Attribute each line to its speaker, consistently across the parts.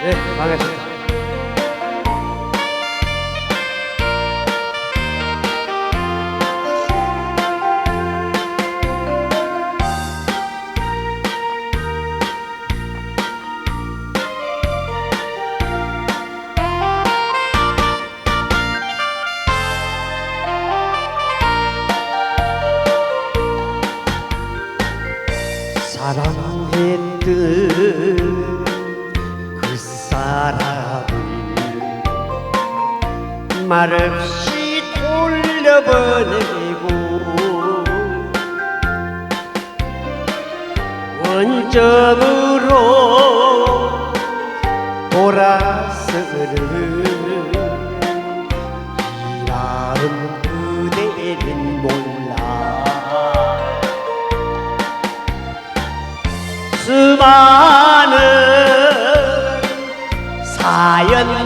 Speaker 1: 네, 반갑습니다. 사랑했던 말없이 돌려보내고 원점으로 돌아서는 이라는 그대는 몰라. 수많은 사연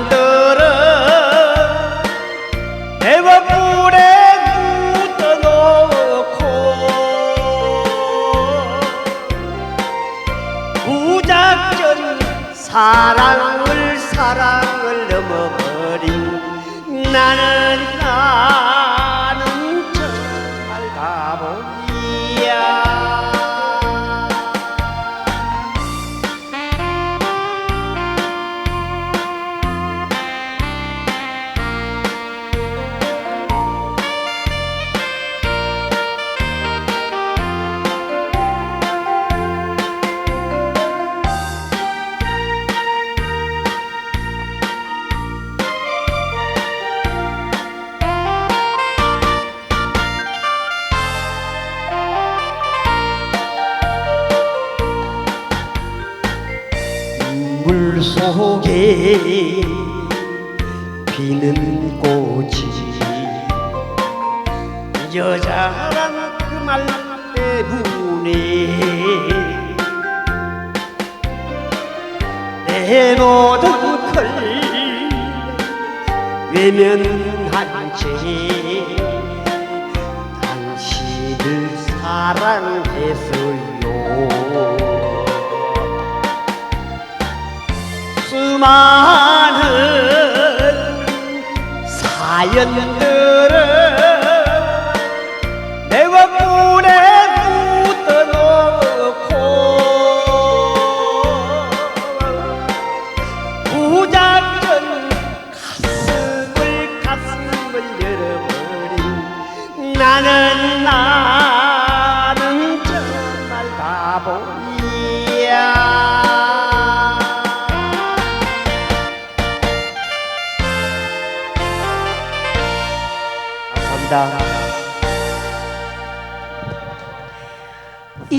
Speaker 1: 사랑을 사랑 속에 피는 꽃이 여자란 그 말 때문에 내 모든 걸 외면한 채 당신을 사랑했어요 수많은 사연들을 감사합니다.